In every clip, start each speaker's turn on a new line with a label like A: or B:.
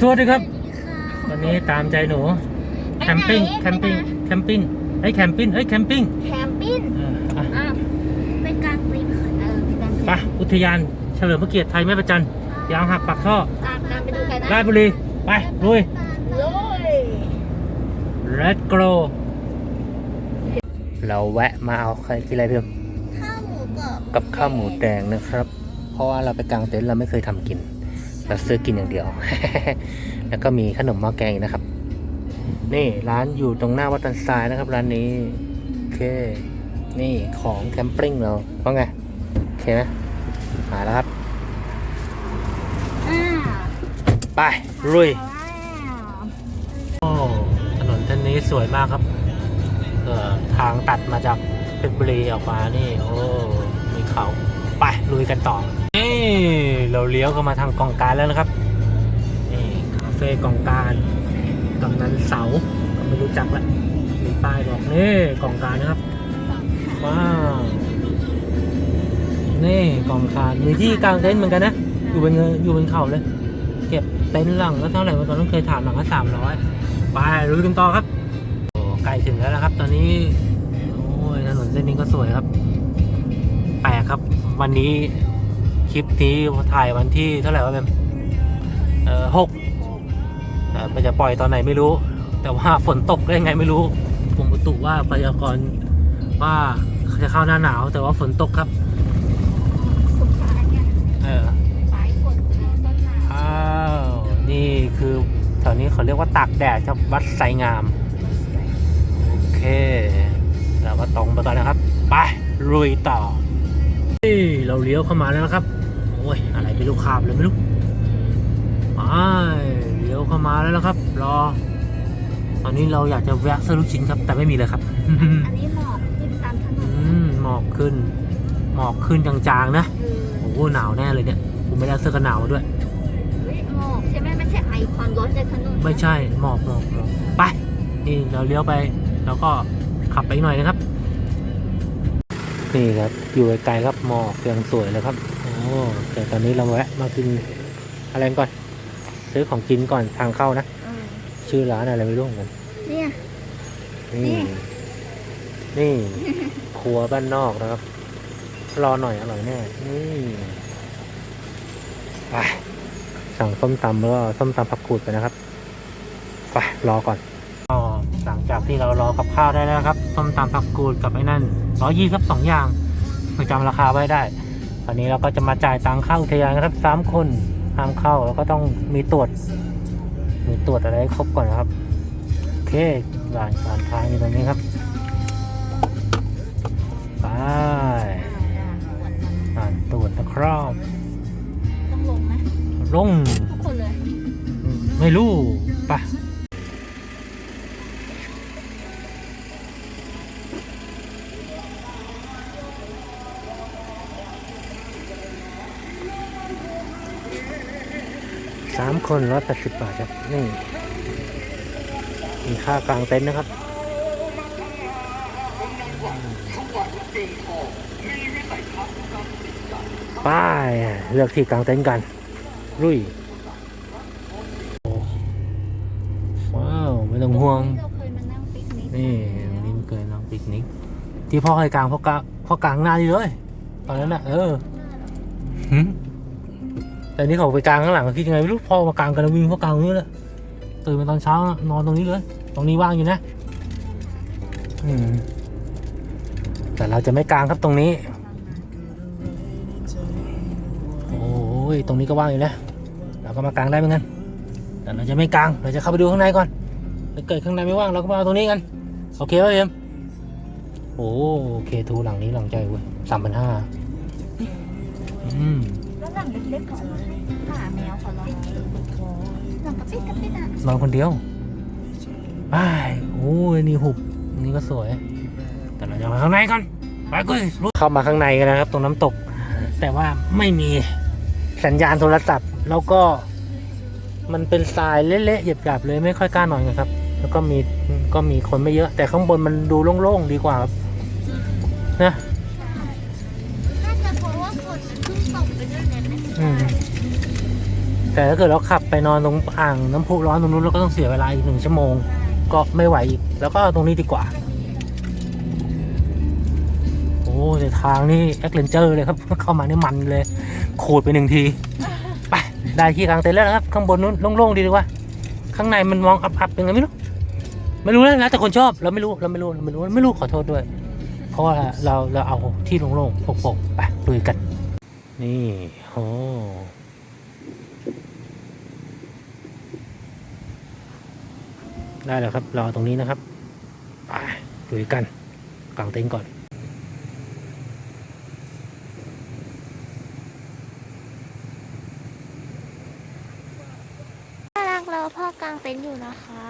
A: สวัสดีครับ วันนี้ตามใจหนู แคมปิ้ง แคมปิ้ง แคมปิ้งไอ้ยแคมปิ้งเอ้ยแคมปิ้ง
B: แคมปิ้ง
A: เอออะ
B: อ้าวไปกลางปีนเขาเออไปกลางปีน
A: ไปอุทยานเฉลิมพระเกียรติไทยแม่ประจันยางหักปักท่อ
B: ตามตามไปดูกันนะ
A: ราชบุรี ไปลุย
B: เลย
A: Let's go เราแวะมาเอาใครกินอะไรเพิ่ม
B: ข้าวหมูกรอบ
A: กับข้าวหมูแดงนะครับ เพราะว่าเราไปกางเต็นท์เราไม่เคยทำกิน เราซื้อกินอย่างเดียว แล้วก็มีขนมหม้อแกงอีกนะครับ นี่ร้านอยู่ตรงหน้าวัดตันทรายนะครับ ร้านนี้ โอเค นี่ของแคมปิ้งเราว่าไงโอเคไหมมาแล้วครับ ไปลุยโอ้ถนนเส้นนี้สวยมากครับเอ่อทางตัดมาจากเพชรบุรีออกมานี่ โอ้ มีเขา ไปลุยกันต่อนี่เราเลี้ยวเข้ามาทางกองการแล้วนะครับนี่คาเฟ่กองการกำนันเสาก็ไม่รู้จักละมีป้ายบอกนี่กองการนะครับว้าวนี่กองการมีที่กางเต็นท์เหมือนกันนะอยู่บนเนินอยู่บนเขาเลย เก็บเต็นท์หลังก็เท่าไหร่วะตอนนั้นเคยถามหลังก็สามร้อยไปลุยกันต่อครับโอ้ใกล้ถึงแล้วนะครับ ตอนนี้โอ้ยถนนเส้นนี้ก็สวยครับแปลกครับ วันนี้คลิปนี้ถ่ายวันที่เท่าไหร่วะเบมเออหกเอ่อมันจะปล่อยตอนไหนไม่รู้ แต่ว่าฝนตกได้ไงไม่รู้กรมอุตุว่าพยากรณ์ว่าจะเข้าหน้าหนาว แต่ว่าฝนตกครับ
B: เอ
A: อา
B: ยฝนต้นหนาว
A: อ้าวนี่คือแถวนี้เขาเรียกว่าตากแดดครับวัดไสงาม โอเค เราก็ตรงไปก่อนนะครับ ไปลุยต่อ เราเลี้ยวเข้ามาแล้วนะครับ โอ้ย อะไรไม่รู้ขาบเลยไม่รู้ไปเลี้ยวเข้ามาแล้วนะครับ รอ ตอนนี้เราอยากจะแวะซื้อลูกชิ้นครับ แต่ไม่มีเลยครับ
B: อันนี้หมอกขึ้นตามถนน
A: อืมหมอกขึ้น หมอกขึ้นจางๆนะ
B: เออ
A: โอ้โหหนาวแน่เลยเนี่ย ผมไม่ได้เอาเสื้อกันหนาวมาด้วย
B: เฮ้ยหมอกใช่ไหมไม่ใช่ไอความร้อนจากถนน
A: ไม่ใช่หมอกหมอกหมอกไป นี่เราเลี้ยวไป แล้วก็ขับไปอีกหน่อยนะครับ นี่ครับ อยู่ไกลๆครับหมอกยังสวยเลยครับโอ้แต่ตอนนี้เราแวะมากินอะไรก่อน ซื้อของกินก่อนทางเข้านะ
B: เออ
A: ชื่อร้านอะไรไม่รู้เหมือนกัน
B: เนี่ย
A: นี่ นี่ ครัวบ้านนอกนะครับ รอหน่อยอร่อยแน่ นี่ไปสั่งส้มตำแล้วก็ส้มตำผักกูดไปนะครับไปรอก่อนก็หลังจากที่เรารอกับข้าวได้แล้วครับ ส้มตำผักกูดกับไอ้นั่นร้อยี่ครับสองอย่างจำราคาไว้ได้ตอนนี้เราก็จะมาจ่ายตังค่าอุทยานครับสามคนห้ามเข้าแล้วก็ต้องมีตรวจ มีตรวจอะไรครบก่อนนะครับ โอเคด่านผ่านทางอยู่ตรงนี้ครับ ค
B: น
A: ร้อยแปดสิบบาทครับ นี่มีค่ากลางเต็นท์นะครับป้ายเลือกที่กลางเต็นท์กันลุยว้าว ไม่ต้องห่วง
B: นี่นี่
A: เคยนั่งปิกนิก ที่พ่อเคยกลางพ่อกลางพ่อกลางหน้านี่เลย ตอนนั้นน่ะ เออหึ แต่นี่เขาไปกลางข้างหลังคิดยังไงไม่รู้พ่อมากลางกันแล้ววิ่งพ่อกลางนี้เลยตื่นมาตอนเช้านอนตรงนี้เลยตรงนี้ว่างอยู่นะอืมแต่เราจะไม่กลางครับตรงนี้ โอ้ยตรงนี้ก็ว่างอยู่นะเราก็มากางได้เหมือนกันแต่เราจะไม่กลาง เราจะเข้าไปดูข้างในก่อนถ้าเกิดข้างในไม่ว่างเราก็มาเอาตรงนี้กันโอเคป่ะเอ็มโอ้โอเคทูหลังนี้หลังใจเว้ยสามพันห้าอืม
B: หลังเล็กๆของหมาแมวขอร้องหลังกระปิดกระปิดอะ
A: นอนคนเดียวไปโอ้ยนี่หุบนี่ก็สวย แต่เราจะมาข้างในก่อนไปกุ้ยเข้ามาข้างในกันนะครับ ตรงน้ำตก แต่ว่าไม่มีสัญญาณโทรศัพท์ แล้วก็มันเป็นทรายเละๆหยาบๆเลยไม่ค่อยกล้านอนกันครับ แล้วก็มีก็มีคนไม่เยอะ แต่ข้างบนมันดูโล่งๆดีกว่าครับนะ แต่ถ้าเกิดเราขับไปนอนตรงอ่างน้ำพุร้อนตรงนู้นเราก็ต้องเสียเวลาอีกหนึ่งชั่วโมง ก็ไม่ไหวอีก แล้วก็ตรงนี้ดีกว่า โอ้ในทางนี่แอคเลนเจอร์เลยครับเข้ามานี่มันเลยขูดไปหนึ่งที ไป ได้ที่กลางเต็นท์แล้วนะครับ ข้างบนนู้นโล่งๆดีดีกว่า ข้างในมันมองอับๆยังไงไม่รู้ ไม่รู้แล้วนะแต่คนชอบเราไม่รู้เราไม่รู้เราไม่รู้ไม่รู้ขอโทษด้วย เพราะว่าเราเราเอาที่โล่งๆโปร่งๆไปลุยกัน นี่ โอ้ได้แล้วครับ รอตรงนี้นะครับไปลุยกันกางเต็นท์ก่อน
B: น่ารักเราพ่อกางเต็นท์อยู่นะคะ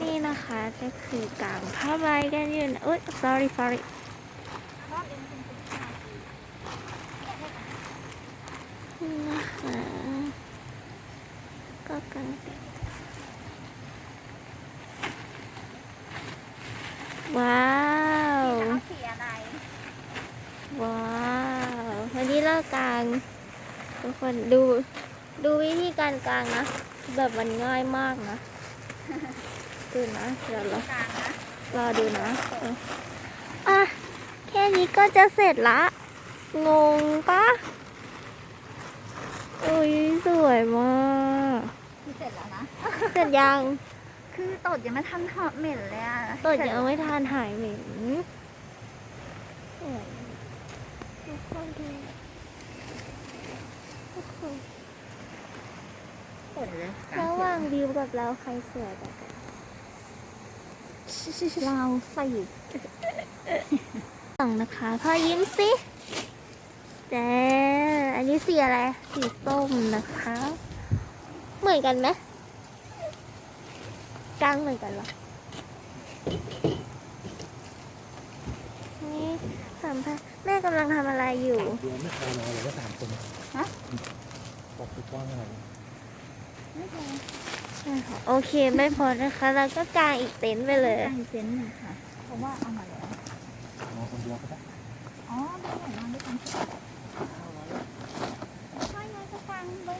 B: นี่นะคะก็คือกางผ้าใบกันอยู่นะเอ้ย sorry sorry นี่นะคะก็กางเต็นท์ว้าว
C: สีอะไร
B: ว้าว วันนี้เลิกกลางทุกคนดูดูวิธีการกลางนะ แบบมันง่ายมากนะดูนะเดี๋ยวรอก
C: ลางนะ
B: รอดูนะเอออะแค่นี้ก็จะเสร็จละ งงปะอุ้ยสวยมาก
C: คือเสร็จแล้วนะ
B: เสร็จยัง
C: คือตดยังไม่ทันหอมเหม็นเลยอะ
B: ตัวยังไม่ทานหายเหม็นสวยทุกคนดู ทุกคน
C: เสร็จเลย
B: ระหว่างวิวกับเราใครสวยกว่ากัน
C: เราใส่
B: สองนะคะพ่อยิ้มสิแต่อันนี้สีอะไร สีส้มนะคะ เหมือนกันไหมกลางเหมือนกันเหรอ นี่สัมภาษณ์แม่กำลังทำอะไรอยู่
A: เดี๋ยวไม่พอนอนเลยก็สามคน
C: ฮะ
A: บอกคือก ว้างอะไร
C: ไม่พอ
B: ใช่ค่ะโอเคไม่พอนะคะ เราก็กางอีกเต็นท์ไปเลย
C: กางเต็นท์หนึ่งค่ะ เพราะว่าเอามาแล้ว
A: นอนคนเดียวก็ได้
C: อ๋อไม่ได้นอนด้วยกันใช่ไหมใช่ไงก็กางไว้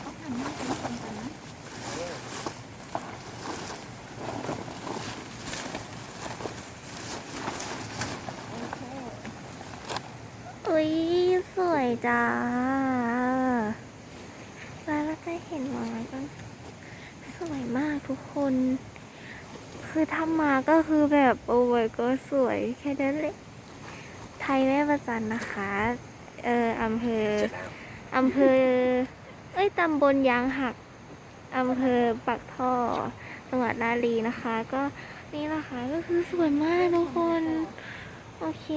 C: เอาผ่านหน้าเป็นคนกันนะ
B: อุ้ยสวยจ้าแล้วเราจะเห็นหมอกกันสวยมากทุกคน คือทำมาก็คือแบบโอ้ยก็สวยแค่นั้นเลยไทยแม่ประจันนะคะ เอออำเภอ
A: เสร็จแล้ว
B: อำเภอ เอ้ยตำบลยางหักอำเภอปักท่อจังหวัดนารีนะคะ ก็นี่นะคะก็คือสวยมากทุกคน โอเค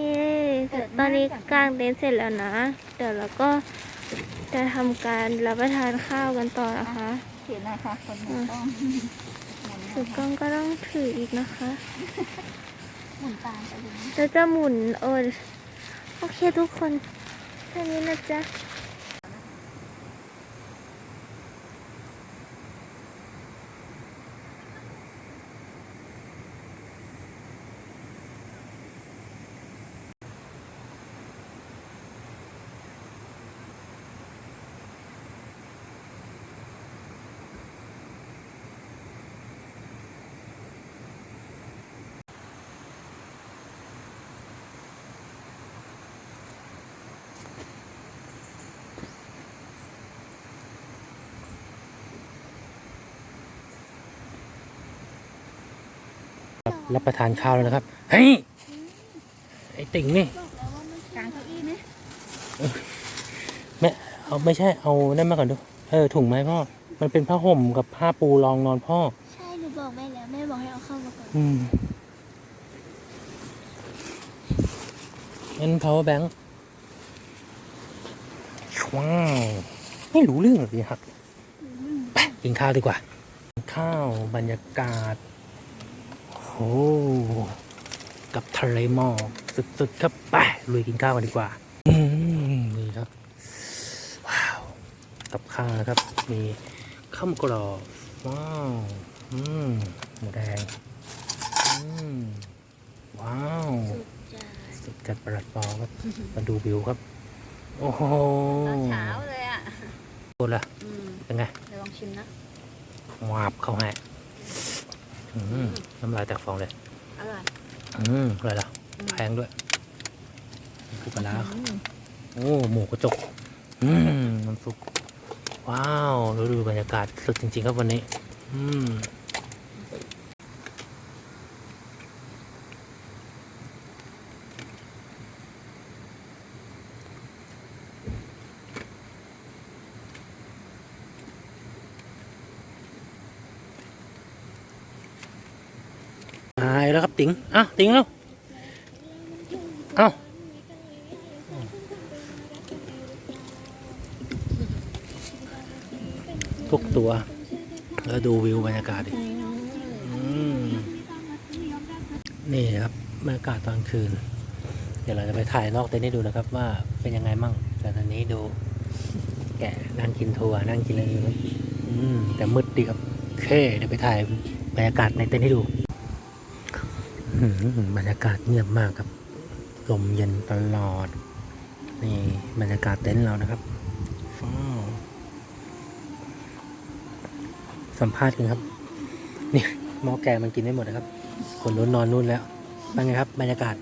B: แต่ตอนนี้กางเต็นท์เสร็จแล้วนะ เดี๋ยวเราก็จะทำการรับประทานข้าวกันต่อนะคะ
C: เขียนหน่อยค่ะคนหมุนกล้องหมุน
B: ถือกล้องก็ต้องถืออีกนะคะ
C: หมุนตามไปดู
B: แล้วจะหมุนโอ้ยโอเคทุกคนแค่นี้นะจ๊ะ
A: รับรับประทานข้าวแล้วนะครับ เฮ้ย ไอติ่งนี่
C: กางเก้าอี้ไหม
A: แม่เอาไม่ใช่เอานั่นมาก่อนดู เออถุงไหมพ่อ มันเป็นผ้าห่มกับผ้าปูรองนอนพ่อ
B: ใช่หนูบอกแม่แล้วแม่บอกให้เอาเข้ามาก่อน
A: อืมงั้น power bank ว้าวไม่รู้เรื่องเลยครับไปกินข้าวดีกว่า ข้าวบรรยากาศ โอ้กับทะเลหมอกสุดๆ ครับไปลุยกินข้าวกันดีกว่าอืมนี่ครับ ว้าว กับข้าวนะครับ มีข้าวหมกกรอบว้าวอืมหมูแดงอืมว้าว
C: สุดจะ
A: สุดจัดประหลัดปอครับ มาดูวิวครับ โอ้โห
C: ตอนเช้าเลยอะ
A: โคตรละ
C: อืม
A: เป็นไง
C: เดี๋ยวลองชิมนะ
A: วาบเข้าให้ อืมน้ำลายแตกฟองเลย
C: อร่อย
A: อืมอะไรล่ะ
C: อืม
A: แพงด้วยนี่คือปลาร้า
C: อืม
A: โอ้หมูกระจก อืมน้ำซุปว้าวดูดูบรรยากาศสุดจริง ๆ ครับวันนี้ อืมหายแล้วครับ ติ๋งอะติ๋งแล้วเอาทุกตัว แล้วดูวิวบรรยากาศดินี่ครับบรรยากาศตอนคืน เดี๋ยวเราจะไปถ่ายนอกเต็นท์ให้ดูนะครับ ว่าเป็นยังไงมั่ง แต่ตอนนี้ดู แกะนั่งกินทัวร์นั่งกินอะไรอยู่แต่มืดดีครับโอเคเดี๋ยวไปถ่ายบรรยากาศในเต็นท์ให้ดู บรรยากาศเงียบมากครับ ลมเย็นตลอด นี่บรรยากาศเต็นท์เรานะครับฟ้าวสัมภาษณ์กันครับ นี่หม้อแกงมันกินไม่หมดนะครับ คนนู้นนอนนู่นแล้วเป็นไงครับ บรรยากาศ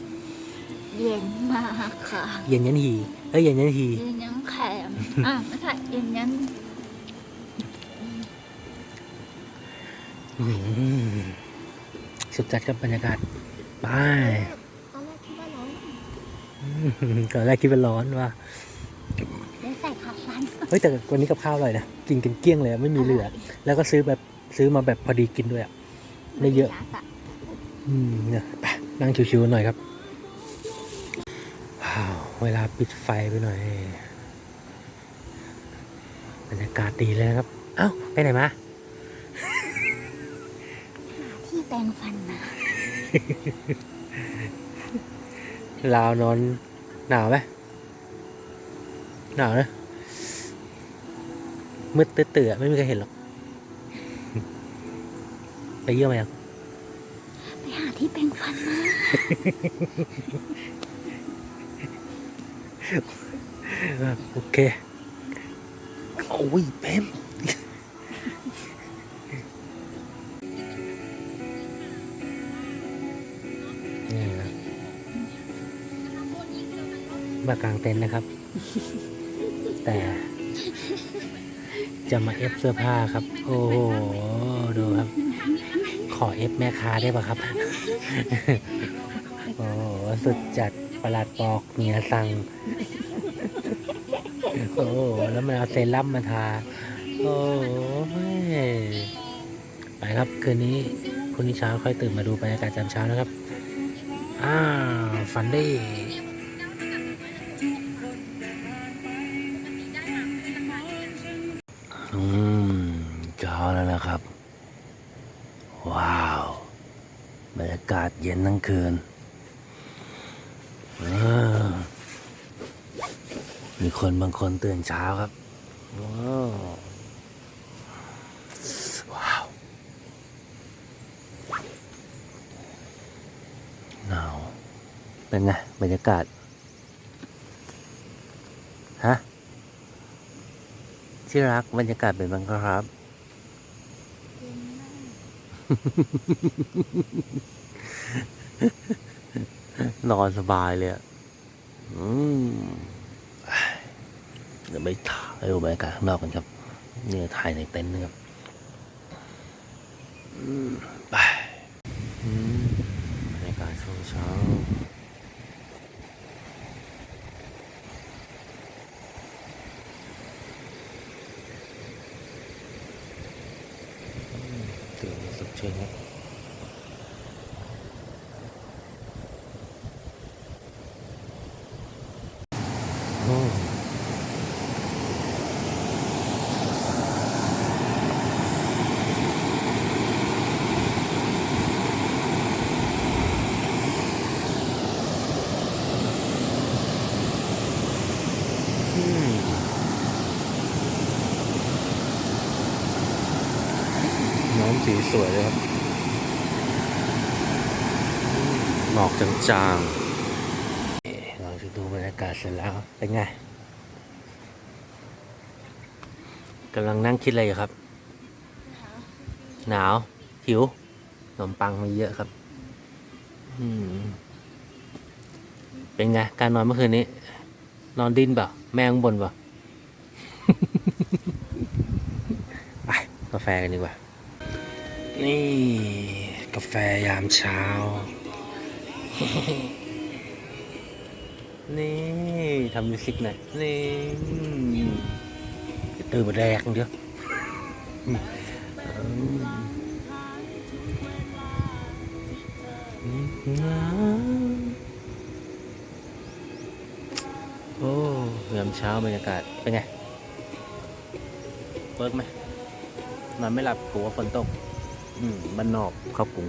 C: เย็นมากค่ะ
A: เย็นยันหีเอ้ยเย็นยันหี
C: เย็นยังแข็งอะไม่ใช่เย็นยัง
A: อื้อหือสุดจัดครับบรรยากาศ ไป
B: ตอนแรกคิดว่าร้อน
A: อื้อหือตอนแรกคิดว่าร้อนว่า
C: เดี๋ยวใส่ขาสั้น
A: เฮ้ยแต่วันนี้กับข้าวอร่อยนะกินกันเกลี้ยงเลยไม่มีเหลือ แล้วก็ซื้อแบบซื้อมาแบบพอดีกินด้วยอะไม่เยอะ
C: ยักษ์อะ
A: อืมเนี่ยไปนั่งชิวๆหน่อยครับว้าวเวลาปิดไฟไปหน่อยบรรยากาศดีเลยนะครับ เอ้า ไปไหนมา
C: ที่แปรงฟันนะ
A: ลาวนอนหนาวไหมหนาวนะมืดตื้อๆไม่มีใครเห็นหรอก ไปเยี่ยมมายัง
C: ไปหาที่แปรงฟันมา
A: โอเค โอ้ยเปม มากางเต็นท์นะครับ แต่จะมาเอฟเสื้อผ้าครับ โอ้โห ดูครับ ขอเอฟแม่ค้าได้ปะครับ โอ้โห สุดจัดประหลาดปอกเมียสั่ง โอ้โห แล้วมันเอาเซรั่มมาทา โอ้ยไปครับ คืนนี้พรุ่งนี้เช้าค่อยตื่นมาดูบรรยากาศยามเช้านะครับอ้าวฝันดี บรรยากาศเย็นทั้งคืนอ่ามีคนบางคนตื่นเช้าครับว้าวว้าว หนาว เป็นไง บรรยากาศ ฮะ ที่รักบรรยากาศเป็นบ้างครับ นอนสบายเลยอะอืมเดี๋ยวไปถ่ายดูบรรยากาศข้างนอกกันครับ เนี่ยถ่ายในเต็นท์นะครับอืมไปอืมบรรยากาศช่วงเช้าอืมตื่นมาสดชื่นครับโอ้ อืม น้ำสีสวยเลยครับ หมอกจางๆนี่เราจะดูบรรยา กาศเสร็จแล้วเป็นไงกำลังนั่งคิดอะไรอยู่ครับ หนาว หิวขนมปังมีเยอะครับอืมเป็นไง การนอนเมื่อคืนนี้ นอนดิ้นเปล่าแม่ข้างบนเปล่าไปกาแฟกันดีกว่า นี่ กาแฟยามเช้า นี่ทำมิวสิกหน่อยนี่ตื่นมาแดกอย่างเดียวโอ้ยามเช้าบรรยากาศ เป็นไงเวิร์กไหมนอนไม่หลับกลัวฝนตก อืมบ้านนอกเข้ากรุง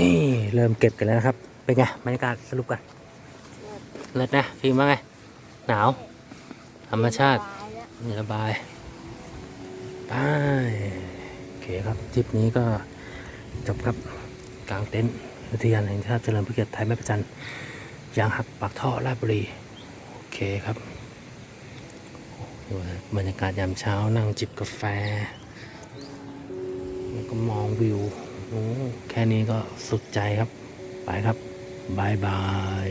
A: นี่ เริ่มเก็บกันแล้วครับ เป็นไงบรรยากาศสรุปกันเลิศนะฟิล์มว่าไง หนาว ธรรมชาตินี่ระบายไปโอเคครับทริปนี้ก็จบครับกลางเต็นท์อุทยานแห่งชาติเฉลิมพระเกียรติไทยแม่ประจันยางหักปากท่อราชบุรี โอเคครับบรรยากาศยามเช้านั่งจิบกาแฟ แล้วก็มองวิวโอ้แค่นี้ก็สุดใจครับ ไปครับ บายบาย